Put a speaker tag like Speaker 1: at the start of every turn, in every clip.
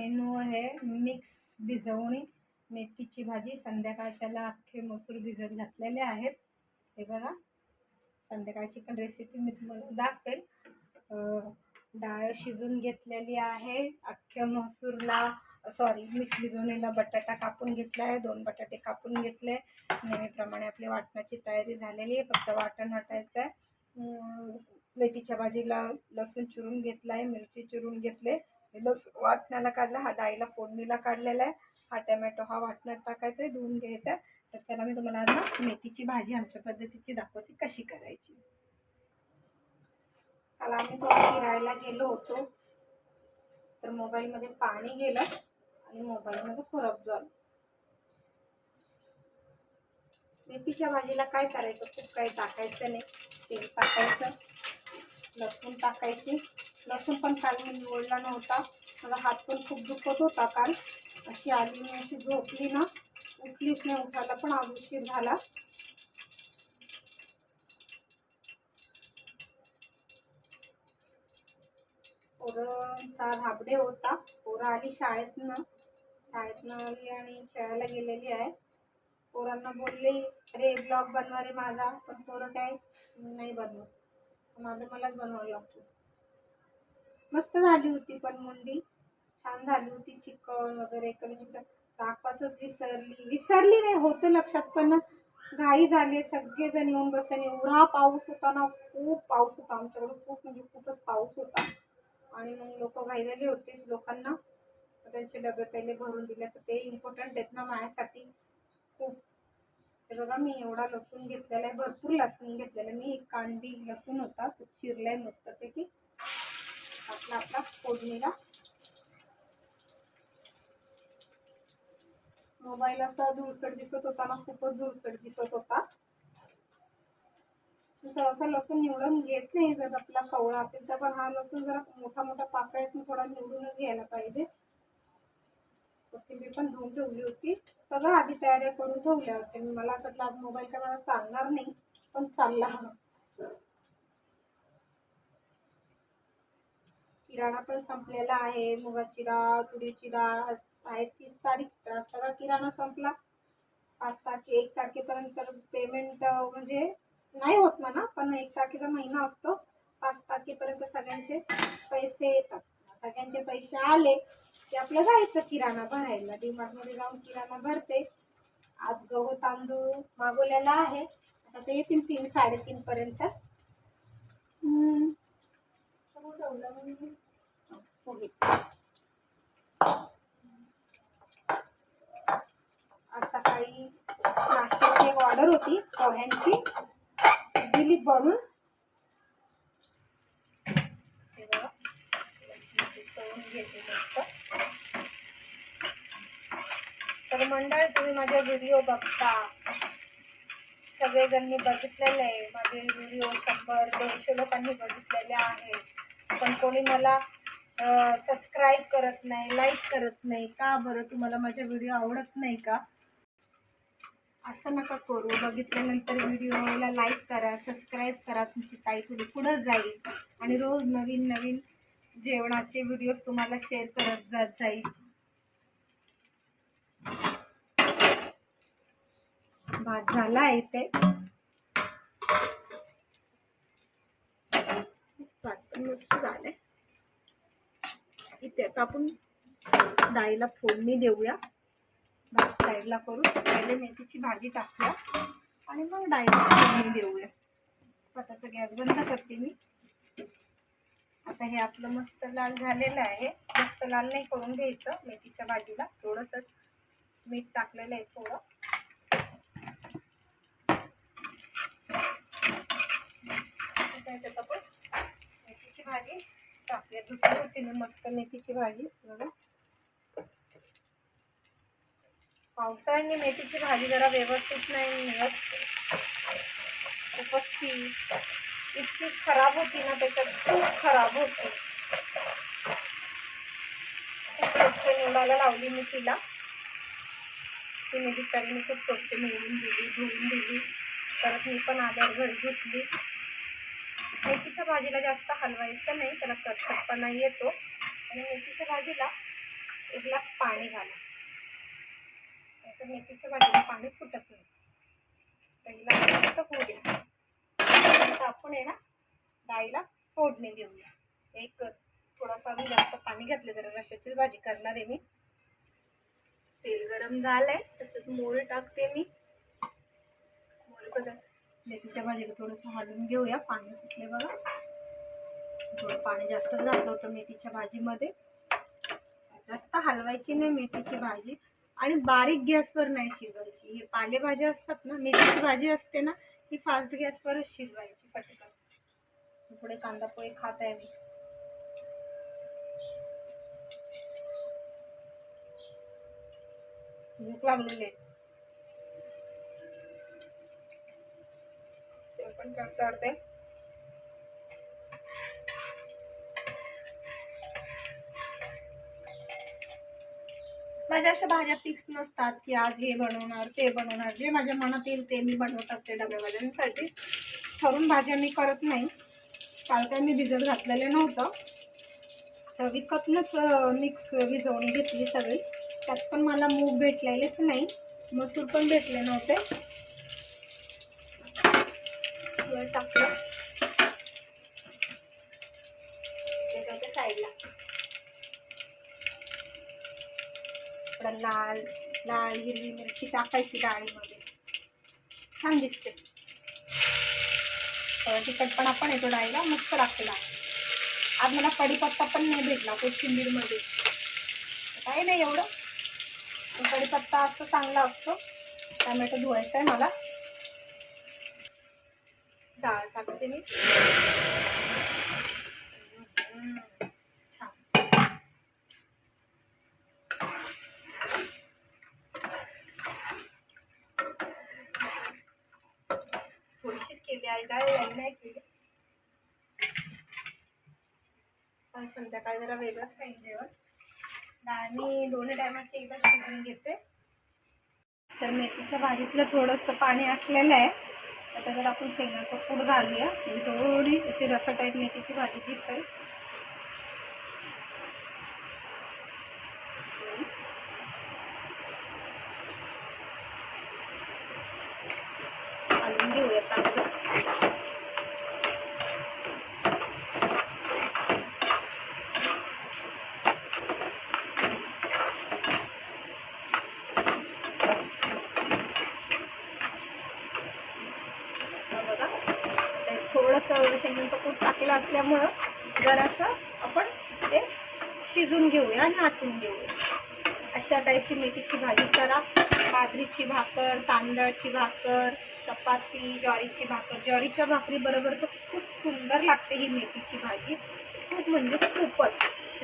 Speaker 1: Menu आहे mix भिजवणी मेथीची भाजी संध्याकाळच्याला अख्खे मसूर भिजत घातलेले आहेत. हे बघा संध्याकाळची पण रेसिपी मी तुम्हाला दाखवेल डाळ शिजून घेतलेली आहे. अख्ख्या मसूरला सॉरी मिक्स भिजवणीला बटाटा कापून घेतला आहे. दोन बटाटे कापून घेतले. नेहमीप्रमाणे आपली वाटणाची तयारी झालेली आहे. फक्त वाटण वाटायचं आहे मेथीच्या भाजीला लसूण चिरून घेतला आहे मिरची चिरून घेतले. लस वाटण्याला काढला हा डाळीला फोडणीला काढलेला आहे. हा टमॅटो हा वाटण्यात टाकायचा आहे धुवून घ्यायचा आहे तर त्याला मी तुम्हाला आज ना मेथीची भाजी आमच्या पद्धतीची दाखवते कशी करायची. काल आम्ही थोडं फिरायला गेलो होतो. तर मोबाईलमध्ये पाणी गेलं आणि मोबाईलमध्ये खराब झालं. मेथीच्या भाजीला काय करायचं खूप काही टाकायचं नाही. तेल टाकायचं. लसूण टाकायची. लसूण पण काल मी निवडला नव्हता. माझा हात पण खूप दुखत होता काल. अशी आली मी अशी झोपली ना. उठलीच नाही उठायला पण आज उशीर झाला. पोरांचा धाबडे होता. पोरं आली शाळेतनं. शाळेतनं आली आणि खेळायला गेलेली आहे. पोरांना बोलले अरे ब्लॉग बनवा रे माझा. पण पोरं काय नाही बनवत. माझं मलाच बनवावं लागतं. मस्त झाली होती पण मुंडी. छान झाली होती चिकन वगैरे. इकडे तिकडे विसरली. विसरली नाही होतं लक्षात पण घाई झाली सगळेजण येऊन बसले एवढा पाऊस होता ना खूप पाऊस होता आमच्याकडे. खूप म्हणजे खूपच पाऊस होता. आणि मग लोक घाईलेले होतेच लोकांना. तर त्यांचे डबे पहिले भरून दिले. तर ते इम्पॉर्टंट आहेत ना माझ्यासाठी. खूप हे बघा मी एवढा लसूण घेतलेला आहे भरपूर लसूण घेतलेला आहे. मी एक कांडी लसूण होता तो चिरलाय मस्तपैकी. आपला आपला फोडणीला. मोबाईल असा धुळकट दिसत होता ना खूपच धुळकट दिसत होता. सहसा लसूण निवडून घेत नाही जर आपला कवळा असेल तर पण हा लसूण जरा मोठा मोठा पाकळ्यातून थोडा निवडूनच घ्यायला पाहिजे. कोथिंबीर पण धुवून ठेवली होती. सगळं आधी तयाऱ्या करून ठेवल्या होत्या. मी मला वाटलं आज मोबाईल काय मला चालणार नाही पण चालला. किराणा पण संपलेला आहे. मुगाची डाळ तुरीची डाळ आहे तीस तारीख. तर सगळा किराणा संपला. पाच तारखे एक तारखेपर्यंत पेमेंट म्हणजे नाही होत म्हणा पण एक तारखेचा महिना असतो. पाच तारखेपर्यंत सगळ्यांचे पैसे येतात. सगळ्यांचे पैसे आले. की आपलं जायचं किराणा भरायला. मध्ये जाऊन किराणा भरते. आज गहू तांदूळ मागवलेला आहे. आता ते येतील तीन साडेतीन पर्यंत. आज सकाळी नाश्त्याची एक ऑर्डर होती पोह्यांची. दिली बनून घेते तर मंडळ तुम्ही माझे व्हिडिओ बघता. सगळेजण मी बघितलेले आहे. माझे व्हिडिओ शंभर दोनशे लोकांनी बघितलेले आहेत पण कोणी मला सबस्क्राईब करत नाही लाईक करत नाही का बरं? तुम्हाला माझे व्हिडिओ आवडत नाही का? असं नका करू. बघितल्यानंतर व्हिडिओला लाईक करा सबस्क्राईब करा. तुमची ताई थोडी पुढं जाईल. आणि रोज नवीन नवीन जेवणाचे व्हिडिओज तुम्हाला शेअर करत जात जाईल. भात झाला आहे इथे. भात इथे आता आपण डाळीला फोडणी देऊया. भात साईडला करू पहिले मेथीची भाजी टाकूया. आणि मग डाळीला फोडणी देऊया. स्वतःचा गॅस बंद करते मी. आता हे आपलं मस्त लाल झालेलं आहे. मस्त लाल नाही करून घ्यायचं मेथीच्या भाजीला. थोडंसं मीठ टाकलेलं आहे थोडं. त्याच्यात आपण मेथीची भाजी टाकूया दुसरी होती मी मस्त मेथीची भाजी बघा पावसाळ्याने मेथीची भाजी जरा व्यवस्थित नाही मिळत. खूपच ती इतकी खराब होती ना त्याच्यात खूप खराब होती. सोलायला लावली मी तिला. तिने बिचारीने खूप स्वच्छ मिळवून दिली धुवून दिली. परत मी पण आधार घरी घेतली. मेथीच्या भाजीला जास्त हलवायचं नाही त्याला कटकटपणा येतो. आणि मेथीच्या भाजीला एक ग्लास पाणी घाला. नाहीतर मेथीच्या भाजीला पाणी फुटत नाही. ग्लास मस्त होऊ द्या. आपण आहे ना डाळीला फोडणी देऊया एक थोडासा मी जास्त पाणी घातलं जरा रशाची भाजी करणार आहे मी. तेल गरम झालंय त्याच्यात मोहरी टाकते मी. मोहरी बघा मेथीच्या भाजीला थोडंसं हलवून घेऊया पाणी सुटले बघा. थोडं पाणी जास्त घातलं होतं मेथीच्या भाजीमध्ये. जास्त हलवायची नाही मेथीची भाजी. आणि बारीक गॅसवर नाही शिजवायची. हे पालेभाज्या असतात ना मेथीची भाजी असते ना ती फास्ट गॅसवरच शिजवायची पटकन. थोडे कांदा पोहे खात आहे मी. भूक लागलेली आहे. ते पण चढते माझ्या अशा भाज्या फिक्स नसतात की आज हे बनवणार ते बनवणार. जे माझ्या मनात येईल ते मी बनवत असते डबे भाज्यांसाठी ठरून भाज्या मी करत नाही. काल काय मी भिजत घातलेलं नव्हतं. तर विकतनंच मिक्स भिजवून घेतली सगळी. त्यात पण मला मूग भेटलेलेच नाही. मसूर पण भेटले नव्हते. टाकलं. साईडला लाल लाल हिरवी मिरची टाकायची डाळीमध्ये. छान दिसते. तिखटपणा पण येतो डाळीला मस्त लागते डाळ. आज मला कढीपत्ता पण नाही भेटला कोथिंबीरमध्ये काही नाही एवढं. कडीपत्ता कढीपत्ता असतो चांगला असतो. टमॅटो धुवायचा आहे मला. डाळ टाकते मी हम्म, छान थोडीशीच केली आहे डाळ एवढी नाही केली पण संध्याकाळी जरा वेगळंच खाईल जेवण. आणि दोन्ही टायमाची एकदा शिजवून घेते. तर मेथीच्या भाजीतलं थोडंसं पाणी आटलेलं आहे. तर त्याच्यात आपण शेंगाचं फूड घालूया. थोडी अशी रसा टाईप मेथीची भाजी दिसते घालून घेऊया चांगलं हा बघा ते थोडंसं शेंगाचं कूट टाकलं असल्यामुळं जरासं आपण ते शिजून घेऊया आणि आटून घेऊया. अशा टाईपची मेथीची भाजी करा. बाजरीची भाकर तांदळाची भाकर चपाती ज्वारीची भाकर. ज्वारीच्या भाकरी बरोबर तर खूप सुंदर लागते ही मेथीची भाजी. खूप म्हणजे खूपच.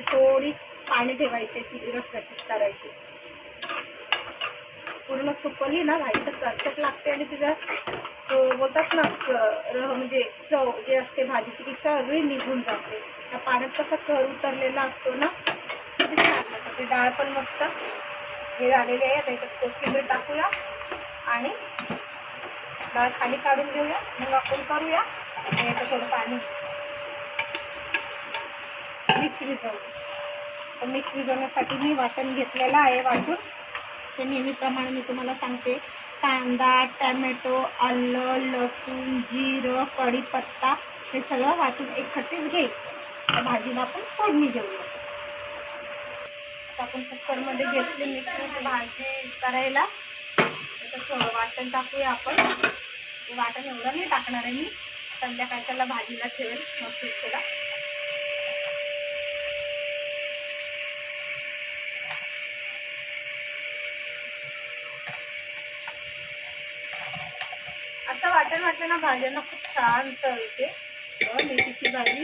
Speaker 1: थोडी पाणी ठेवायची अशी कशी करायची. पूर्ण सुकली ना भाजी तर करचट लागते आणि तिचा बोलतात ना म्हणजे चव जे असते भाजीची ती सगळी निघून जाते. त्या पाण्यात कसा कर उतरलेला असतो ना छान लागतं. ते डाळ पण मस्त हे झालेली आहे. त्याच्यात कोथिंबीर टाकूया आणि डाळ खाली काढून घेऊया. मग आपण करूया. आणि याचं थोडं पाणी मिक्स भिजवू तर मिक्स भिजवण्यासाठी मी वाटण घेतलेलं आहे वाटून. ते नेहमीप्रमाणे मी तुम्हाला सांगते. कांदा टॅमॅटो आलं लसूण जिरं कढीपत्ता हे सगळं वाटून एकत्रित घ्यायचं त्या भाजीला आपण फोडणी देऊया आता आपण कुकरमध्ये घेतली मिक्स भाजी करायला. त्याच्यात थोडं वाटण टाकूया आपण. वाटण एवढं नाही टाकणार आहे मी. संध्याकाळच्याला भाजीला ठेवेल मस्त असं वाटण वाटलं ना भाज्यांना खूप छान चव मेथीची भाजी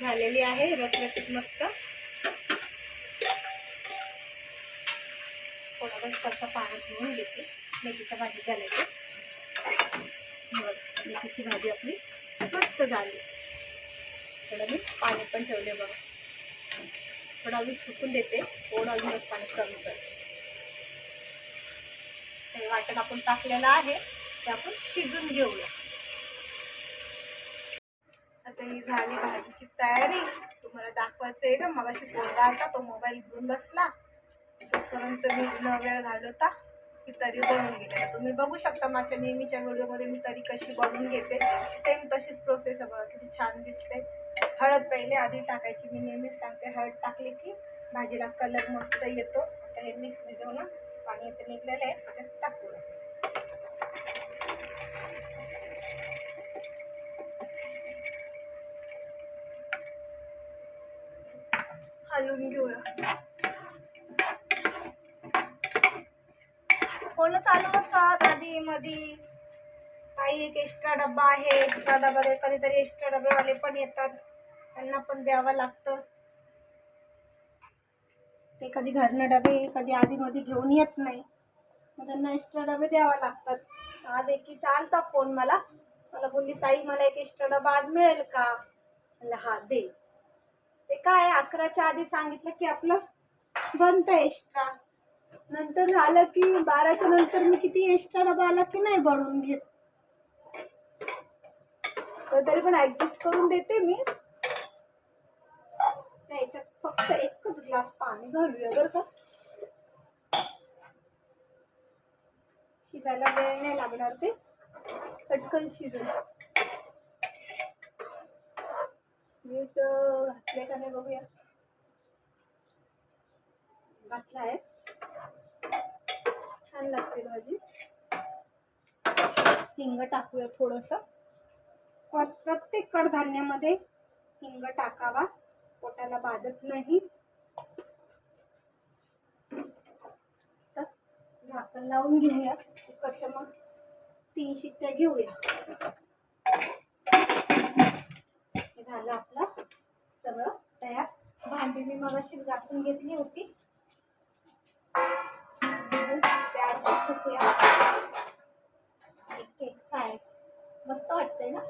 Speaker 1: झालेली आहे रसरशीत मस्त. थोडा वेळ त्याचं पाण्यात घेऊन घेते. मेथीच्या भाजी झाल्याची. मेथीची भाजी आपली मस्त झाली. थोडं मी पाणी पण ठेवले बघा. थोडा अजून सुकून देते. थोडा अजूनच पाणी कमी करते. हे वाटण आपण टाकलेलं आहे. ते आपण शिजून घेऊया. आता ही झाली भाजीची तयारी. तुम्हाला दाखवायचं आहे का? मला पोरगा होता तो मोबाईल घेऊन बसला. तोपर्यंत मी न वेळ घालवता की तरी बनवून गेले तुम्ही बघू शकता माझ्या नेहमीच्या व्हिडिओमध्ये मी तरी कशी बनवून घेते. सेम तशीच प्रोसेस आहे बघा किती छान दिसते. हळद पहिले आधी टाकायची. मी नेहमीच सांगते हळद टाकली की भाजीला कलर मस्त येतो. आता हे मिक्स भिजवून पाणी इथे निघलेलं आहे. त्याच्यात घालून घेऊया. फोन चालू असतात आधी मधी. काही एक एक्स्ट्रा डब्बा आहे. एक्स्ट्रा डबा कधीतरी एक्स्ट्रा डबेवाले पण येतात. त्यांना पण द्यावं लागतं. ते कधी घरनं डबे कधी आधी मध्ये घेऊन येत नाही. मग त्यांना एक्स्ट्रा डबे द्यावा लागतात. आज एकीचा आलता फोन मला. मला बोलली ताई मला एक एक्स्ट्रा डबा आज मिळेल का? म्हणलं हा दे. ते काय अकराच्या आधी सांगितलं की आपलं बनतं एक्स्ट्रा नंतर झालं की बाराच्या नंतर मी किती एक्स्ट्रा डबा आला की नाही बनवून घेत. तर तरी पण ऍडजस्ट करून देते मी. त्याच्यात फक्त एकच ग्लास पाणी घालूया बरं का. शिजायला वेळ नाही लागणार ते. पटकन शिजून. मीठ घातले का नाही बघूया. घातला आहे. छान लागते भाजी. हिंग टाकूया थोडंसं. प्रत्येक कडधान्यामध्ये हिंग टाकावा. पोटाला बाधत नाही. तर झाकण लावून घेऊया. कुकरच्या मग तीन शिट्ट्या घेऊया. झालं आपलं. सगळं तयार. भांडी मी मगाशी घासून घेतली होती. केकचा आहे मस्त वाटतंय ना?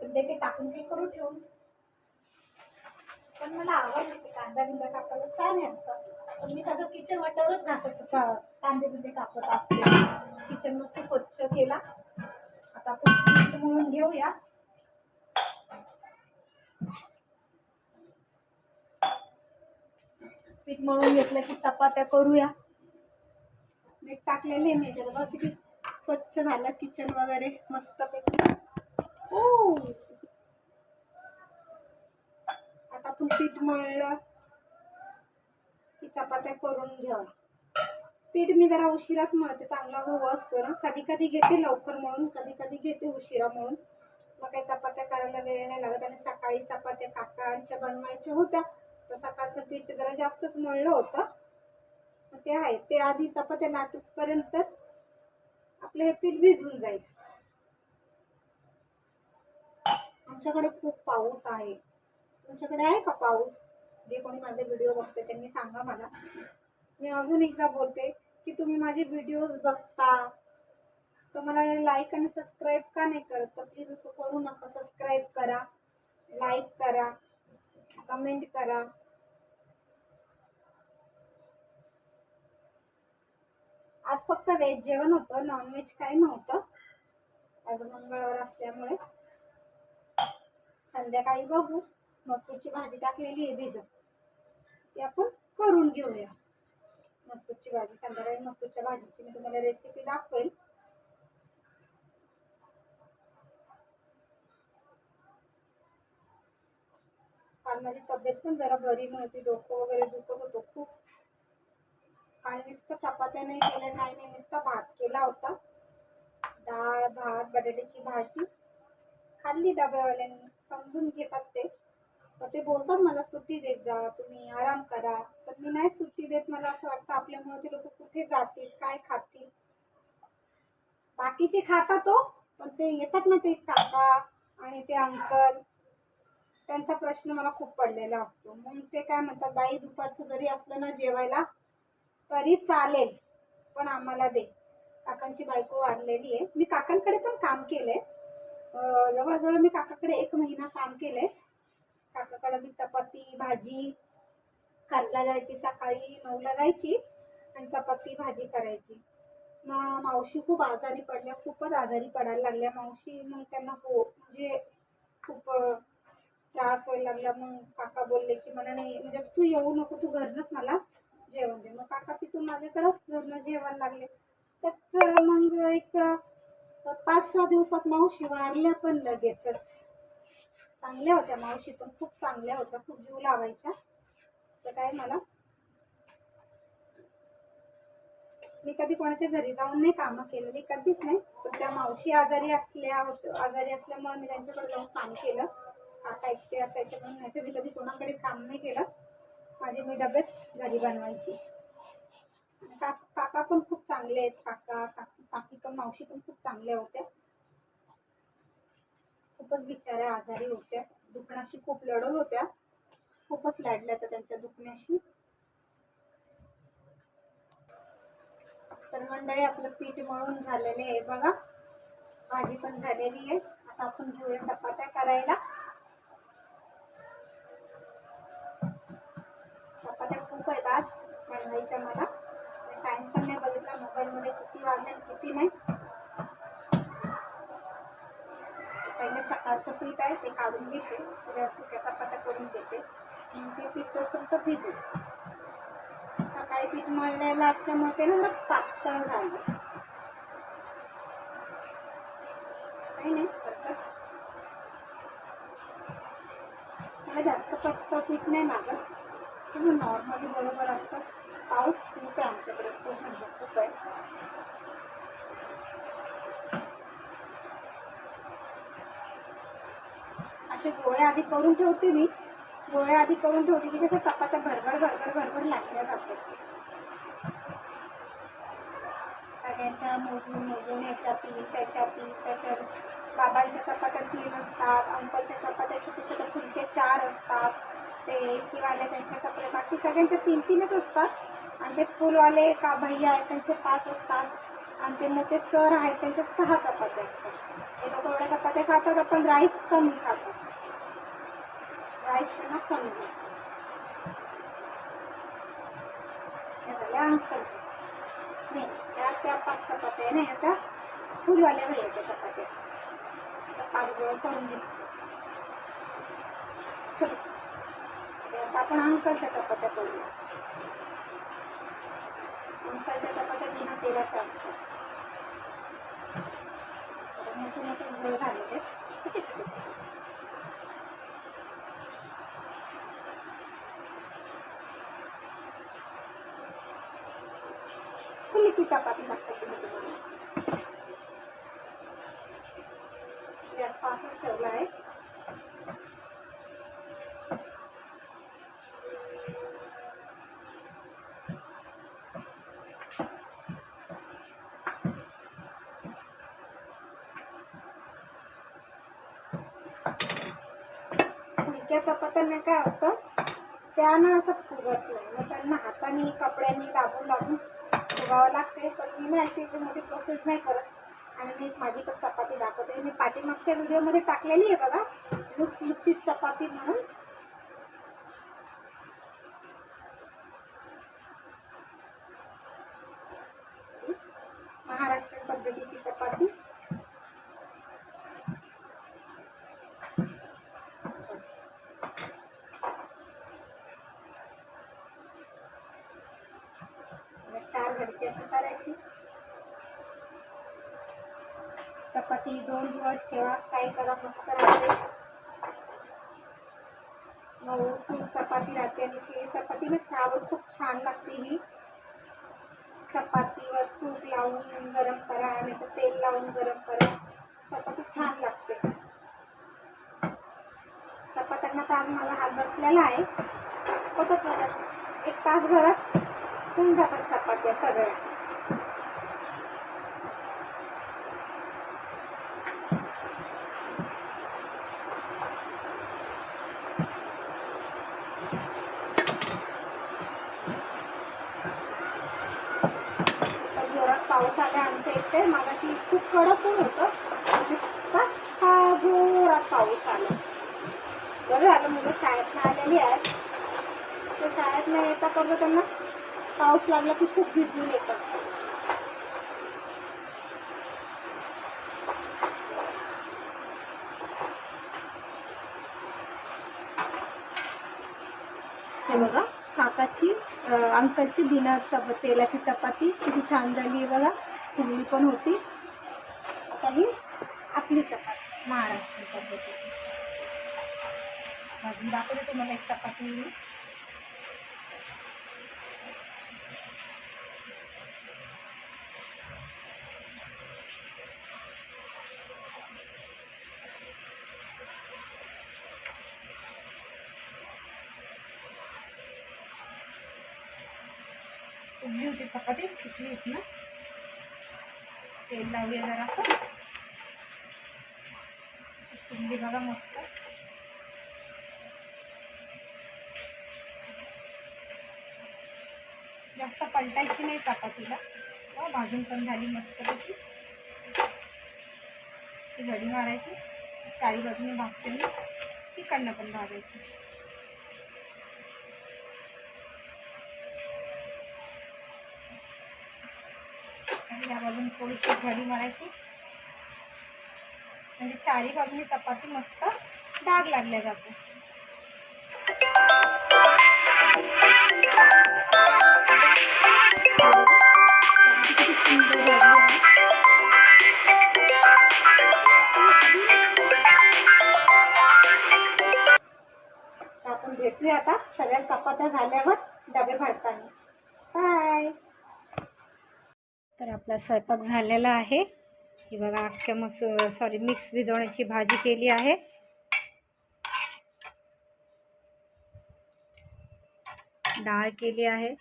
Speaker 1: पण ते ते टाकून काही करू ठेवून? पण मला आवडलं कांदा बिंदा कापायला छान आहे असं पण मी सगळं किचन वाटावरच घासत होता घेतलं की चपात्या करूया. मीठ टाकलेले मी याच्यात बघा किती स्वच्छ झालं किचन वगैरे मस्त ओ आता आपण पीठ मळलं की चपात्या करून घ्या. पीठ मी जरा उशिराच मळते चांगला गहू असतो ना. कधी कधी घेते लवकर मळून कधी कधी घेते उशिरा मळून. मग काही चपात्या करायला वेळ नाही लागत आणि सकाळी चपात्या काकांच्या बनवायच्या होत्या. तर सकाळचं पीठ जरा जास्तच मळलं होतं. ते आहे ते आधी चपात्या लाटूसपर्यंत आपलं हे पीठ भिजून जाईल. आमच्याकडे खूप पाऊस आहे. तुमच्याकडे आहे का पाऊस? जे कोणी माझे व्हिडिओ बघते त्यांनी सांगा मला. मी अजून एकदा बोलते की तुम्ही माझे व्हिडिओज बघता. तर मला लाईक आणि सबस्क्राईब का नाही करत तर प्लीज असं करू नका. सबस्क्राईब करा लाईक करा. कमेंट करा. आज फक्त व्हेज जेवण होतं नॉनव्हेज काही नव्हतं. आज मंगळवार असल्यामुळे. संध्याकाळी बघू. मसूरची भाजी टाकलेली आहे भिजत. ती आपण करून घेऊया. मसूरची भाजी संध्याकाळी मसूरच्या भाजीची मी तुम्हाला रेसिपी दाखवेल. आणि माझी तब्येत पण जरा बरी नव्हती. डोकं वगैरे दुखत होतं. खूप काल नुसतं चपात्या नाही केल्या नाही मी नुसता भात केला होता. डाळ भात बटाट्याची भाजी. खाल्ली डब्यावाल्यांनी. समजून घेतात ते. तर ते बोलतात मला सुट्टी देत जा तुम्ही आराम करा. तर मी नाही सुट्टी देत. मला असं वाटतं आपल्यामुळे ते लोक कुठे जातील काय खातील. बाकीचे खाता तो हो, पण ते येतात ना ते काका आणि ते अंकल. त्यांचा प्रश्न मला खूप पडलेला असतो. मग ते काय म्हणतात बाई दुपारचं जरी असलं ना जेवायला तरी चालेल पण आम्हाला दे. काकांची बायको वारलेली आहे. मी काकांकडे पण काम केलंय. जवळजवळ मी काकाकडे एक महिना काम केलंय. काकाकडे मी चपाती भाजी कारला जायची सकाळी नऊला जायची आणि चपाती भाजी करायची. मग मावशी खूप आजारी पडल्या खूपच आजारी पडायला लागल्या. मावशी मग त्यांना हो म्हणजे खूप त्रास व्हायला लागला. मग काका बोलले की मला नाही म्हणजे तू येऊ नको तू घरनंच मला जेवण दे. मग काका तिथून माझ्याकडंच घरनं जेवण लागले. तर मग एक पाच सहा दिवसात मावशी वाढल्या पण लगेचच. चांगल्या होत्या मावशी पण खूप चांगल्या होत्या खूप जीव लावायच्या. तर काय मला? मी कधी कोणाच्या घरी जाऊन नाही कामं केलेली कधीच नाही. पण त्या मावशी आजारी असल्या आजारी असल्यामुळे मी त्यांच्याकडे जाऊन काम केलं. काका एकटे असायचे म्हणून नाही. मी कधी कोणाकडे काम नाही केलं. माझी मी डब्यात घरी बनवायची. का काका पण खूप चांगले आहेत. काका काकी काकी पण मावशी पण खूप चांगल्या होत्या. खूपच बिचाऱ्या आजारी होत्या. दुखण्याशी खूप लढत होत्या. खूपच लढल्या होत्या त्यांच्या दुखण्याशी. तर मंडळी आपलं पीठ मळून झालेले आहे बघा. भाजी पण झालेली आहे. आता आपण घेऊया चपात्या करायला चपात्या खूप आहेत आज बनवायच्या मला टाइम पण नाही बघितला मोबाईलमध्ये किती वाजले आणि नाही पहिले सकाळचं पीठ आहे ते काढून घेते. उद्या सुक्या चपात्या करून घेते. ते पीठ तसं भिजू. सकाळी पीठ मळलेलं असल्यामुळे ते ना पातळ झालं काही नाही हरकत. मला जास्त पातळ पीठ नाही लागत तुम्ही नॉर्मली बरोबर असतं पाऊस खूप आहे आमच्याकडे खूप म्हणजे खूप आहे असे गोळे आधी करून ठेवते मी. गोळ्या आधी करून ठेवते की त्याच्या चपात्या भरभर भरभर भरभर लागल्या जातात. सगळ्यांच्या मोजून मोजून याच्या पीस त्याच्या पीस त्याच्या बाबांच्या चपात्या तीन असतात अंकलच्या चपात्या छोटे छोटे फुलके चार असतात ते एसीवाले त्यांच्या कपडे बाकी सगळ्यांच्या तीन तीनच असतात. आणि ते फुलवाले का भैया आहेत त्यांचे पाच असतात. आणि ते मोठे सर आहेत त्यांच्या सहा चपात्या असतात. ते लोक एवढ्या चपात्या खातात आपण राईस कमी खातात राईस त्यांना कमी लागतो. हे झाले अंकलचे नाही त्या त्या पाच चपात्या नाही आता फुलवाल्या भैयाच्या चपात्या आता पाच गोळ करून घेऊ चलो आता आपण अंकलच्या चपात्या करूया अंकलच्या चपात्या बिना तेलाच्या असतात तर मोठे मोठे गोळ झालेले फुली ती चपाती लागते गॅसपासून ठेवला आहे फुलक्या चपात्यांना काय होतं त्या ना असं फुगत नाही मग त्यांना हाताने कपड्यांनी दाबून दाबून फुगावं लागते पण मी ना अशी एवढी मोठी प्रोसेस नाही करत. आणि मी माझी पण चपाती दाखवते. मी पाठीमागच्या व्हिडिओमध्ये टाकलेली आहे बघा. लुसलुसीत चपाती म्हणून महाराष्ट्रीयन पद्धतीची चपाती आणि चार घरची अशी करायची चपाती दोन दिवस ठेवा काही करा मस्त राहते. मऊ चपाती राहते आणि शिळी चपातीला चहावर खूप छान लागते ही. चपातीवर तूप लावून गरम करा आणि तर तेल लावून गरम करा चपाती छान लागते चपात्यांना तर आज मला हात बसलेला आहे होतच मला एक तास भरात होऊन जातात चपात्या सगळ्या तर जोरात पाऊस आला आमच्या इथे मागाशी खूप कडक ऊन होतं आणि आता हा जोरात पाऊस आला. बरं झालं मुलं शाळेतनं आलेली आहेत. ते शाळेतनं येता करता त्यांना पाऊस लागला की खूप भिजून येतात. हे बघा काकाची अंकलची बिना चप तेलाची चपाती किती छान झाली आहे बघा. फुगली पण होती. आता ही आपली चपाती महाराष्ट्र पद्धती भाजून दाखवते तुम्हाला एक चपाती मी. फुगली होती चपाती फुटली होती ना तेल लावूया जरासं फुगली बघा मस्त जास्त पलटायची नाही चपातीला हो, भाजून पण झाली मस्तपैकी. ती घडी मारायची चारी बाजूने भाजते मी तिकडनं पण भाजायची आणि या बाजून थोडीशी घडी मारायची. म्हणजे चारी बाजूने चपाती मस्त डाग लागल्या जातो. भेटूया आता. सगळ्या चपात्या झाल्यावर डबे भरताना. बाय तर आपला स्वयंपाक झालेला आहे. ही बघा अख्ख्या मस सॉरी मिक्स भिजवण्याची भाजी केली आहे. डाळ केली आहे.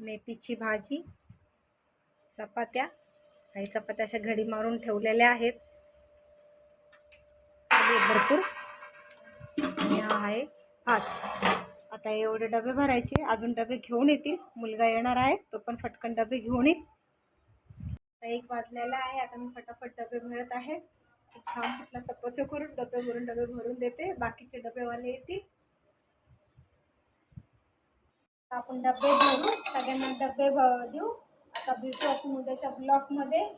Speaker 1: मेथीची भाजी चपात्या. काही चपात्या अशा घडी मारून ठेवलेल्या आहेत. आहे आता एवढे डबे भरायचे अजून डबे घेऊन येतील. मुलगा येणार आहे तो पण फटकन डबे घेऊन येईल. आता एक वाजलेला आहे आता मी फटाफट डबे भरत आहे. छान कुठला चपात्या करून डबे भरून डबे भरून देते. बाकीचे डबेवाले येतील. आपण डबे भरू. सगळ्यांना डबे भ- देऊ. आता भेटू आपण उद्याच्या ब्लॉगमध्ये.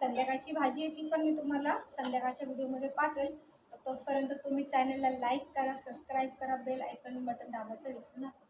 Speaker 1: संध्याकाळची भाजी येते पण मी तुम्हाला संध्याकाळच्या व्हिडिओमध्ये पाठवेल. तोपर्यंत तुम्ही चॅनलला लाईक करा सबस्क्राईब करा बेल आयकन बटन दाबायचं विसरू नका.